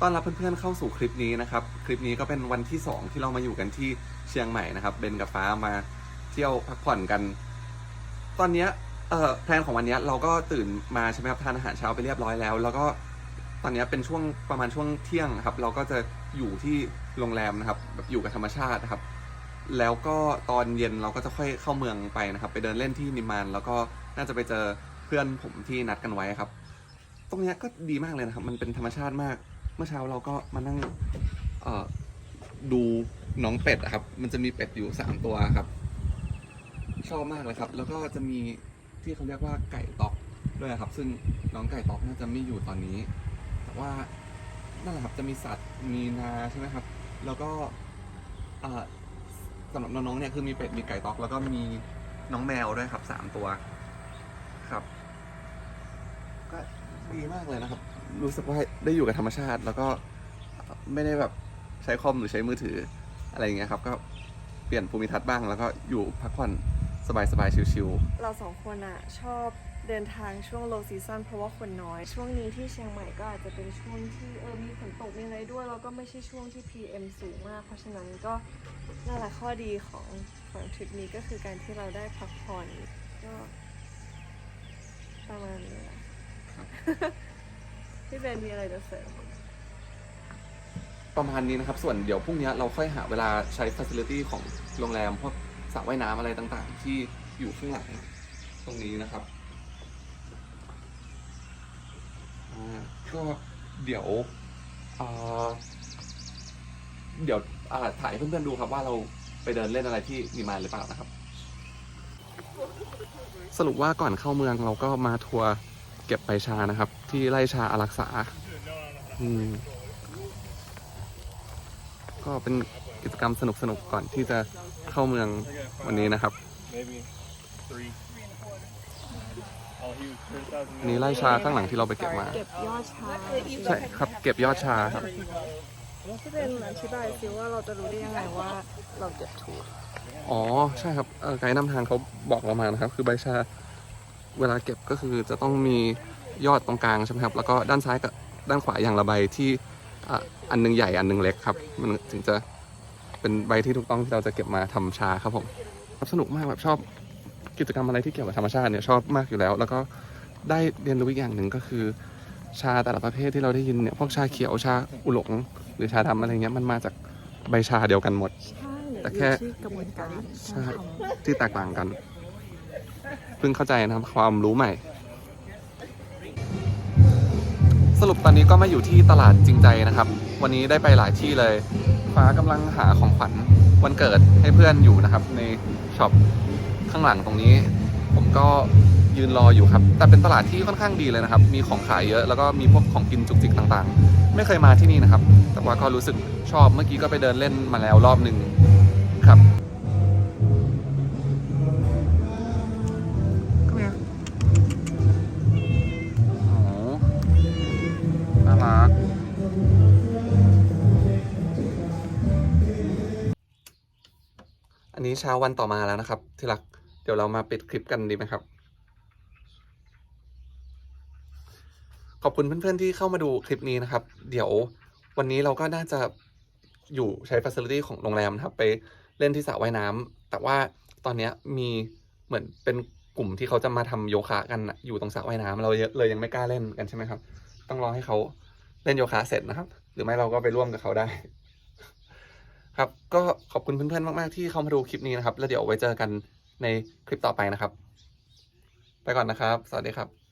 ต้อนรับเพื่อนๆเข้าสู่คลิปนี้นะครับ คลิปนี้ก็เป็นวันที่ 2 ที่เรามาอยู่กันที่เชียงใหม่นะครับเบนกับฟ้ามาเที่ยวพักผ่อนกัน ตอนเนี้ยเอ่อแพลนของวันเนี้ยเราก็ตื่นมาใช่ไหมครับทานอาหารเช้าไปเรียบร้อยแล้ว แล้วก็ตอนเนี้ยเป็นช่วงประมาณช่วงเที่ยงครับ เราก็จะอยู่ที่โรงแรมนะครับแบบอยู่กับธรรมชาตินะครับ แล้วก็ตอนเย็นเราก็จะค่อยเข้าเมืองไปนะครับ ไปเดินเล่นที่นิมมานแล้วก็น่าจะไปเจอเพื่อนผมที่นัดกันไว้ครับ ตรงเนี้ยก็ดีมากเลยนะครับ มันเป็นธรรมชาติมาก เมื่อเช้าเราก็มานั่งเอ่อดูน้องเป็ดอะครับ มันจะมีเป็ดอยู่สามตัวครับ ชอบมากเลยครับ แล้วก็จะมีที่เขาเรียกว่าไก่ตอกด้วยครับ ซึ่งน้องไก่ตอกน่าจะไม่อยู่ตอนนี้ แต่ว่านั่นแหละครับจะมีสัตว์มีนาใช่ไหมครับ แล้วก็อ่าสำหรับน้องๆเนี่ยคือมีเป็ดมีไก่ตอก แล้วก็มีน้องแมวด้วยครับสามตัวครับ ก็ดีมากเลยนะครับ รู้สึกว่าได้อยู่กับธรรมชาติ แล้วก็ไม่ได้แบบใช้คอมหรือใช้มือถืออะไรอย่างเงี้ยครับ ก็เปลี่ยนภูมิทัศน์บ้าง แล้วก็อยู่พักผ่อนสบายๆชิวเราสองคนอะชอบเดินทางช่วง low season เพราะว่าคนน้อย ช่วงนี้ที่เชียงใหม่ก็อาจจะเป็นช่วงที่เออมีฝนตกมีอะไรด้วย แล้วก็ไม่ใช่ช่วงที่ PM สูงมาก เพราะฉะนั้นก็นั่นแหละข้อดีของของทริปนี้ก็คือการที่เราได้พักผ่อนก็ประมาณนี้แหละ พี่เบนมีอะไรจะเสริมประมาณนี้นะครับ ส่วนเดี๋ยวพรุ่งนี้เราค่อยหาเวลาใช้ facility ของโรงแรมพวกสระว่ายน้ำอะไรต่างๆ ที่อยู่ข้างหลังตรงนี้นะครับอ่าก็เดี๋ยวเอ่อเดี๋ยวอ่าถ่ายให้เพื่อนๆดูครับว่าเราไปเดินเล่นอะไรที่นิมานหรือเปล่านะครับ สรุปว่าก่อนเข้าเมืองเราก็มาทัวร์ เก็บใบชานะครับ ที่ไร่ชาอารักษาอืมก็เป็นกิจกรรมสนุกๆก่อนที่จะเข้าเมืองวันนี้นะครับ Maybe three. Oh, he was criticizing อันนี้ไร่ชาข้างหลังที่เราไปเก็บมาเก็บยอดชาใช่ครับเก็บยอดชาครับพี่เบนอธิบายซิว่าเราจะรู้ได้ยังไงว่าเราเก็บถูกอ๋อใช่ครับเอ่อไกด์นำทางเขาบอกเรามานะครับ คือใบชา เวลาเก็บก็คือจะต้องมียอดตรงกลางใช่ไหมครับ แล้วก็ด้านซ้ายกับด้านขวาอย่างละใบที่อะอันหนึงใหญ่อันหนึงเล็กครับ มันถึงจะเป็นใบที่ถูกต้องที่เราจะเก็บมาทำชาครับผมครับสนุกมากแบบชอบกิจกรรมอะไรที่เกี่ยวกับธรรมชาติเนี่ยชอบมากอยู่แล้ว แล้วก็ได้เรียนรู้อีกอย่างหนึ่งก็คือ ชาแต่ละประเภทที่เราได้ยินเนี่ยพวกชาเขียวชาอุหลงหรือชาดำอะไรเงี้ยมันมาจากใบชาเดียวกันหมดใช่แต่แค่อยู่ที่กระบวนการใช่ที่แตกต่างกันเพิ่งเข้าใจนะครับ ความรู้ใหม่ สรุปตอนนี้ก็มาอยู่ที่ตลาดจริงใจนะครับ วันนี้ได้ไปหลายที่เลย ฟ้ากำลังหาของขวัญวันเกิดให้เพื่อนอยู่นะครับ ในช็อปข้างหลังตรงนี้ ผมก็ยืนรออยู่ครับ แต่เป็นตลาดที่ค่อนข้างดีเลยนะครับ มีของขายเยอะ แล้วก็มีพวกของกินจุกจิกต่างๆ ไม่เคยมาที่นี่นะครับ แต่ว่าก็รู้สึกชอบ เมื่อกี้ก็ไปเดินเล่นมาแล้วรอบหนึ่งครับ อันนี้เช้าวันต่อมาแล้วนะครับ ที่รัก เดี๋ยวเรามาปิดคลิปกันดีไหมครับ ขอบคุณเพื่อนๆที่เข้ามาดูคลิปนี้นะครับ เดี๋ยววันนี้เราก็น่าจะอยู่ใช้ facility ของโรงแรมนะครับ ไปเล่นที่สระว่ายน้ำแต่ว่าตอนนี้มีเหมือนเป็นกลุ่มที่เขาจะมาทำโยคะกันนะอยู่ตรงสระว่ายน้ำเราเลยยังไม่กล้าเล่นกันใช่ไหมครับ ต้องรอให้เขาเล่นโยคะเสร็จนะครับ หรือไม่เราก็ไปร่วมกับเขาได้ ครับ ก็ขอบคุณเพื่อนๆมากๆที่เข้ามาดูคลิปนี้นะครับ แล้วเดี๋ยวไว้เจอกันในคลิปต่อไปนะครับ ไปก่อนนะครับ สวัสดีครับ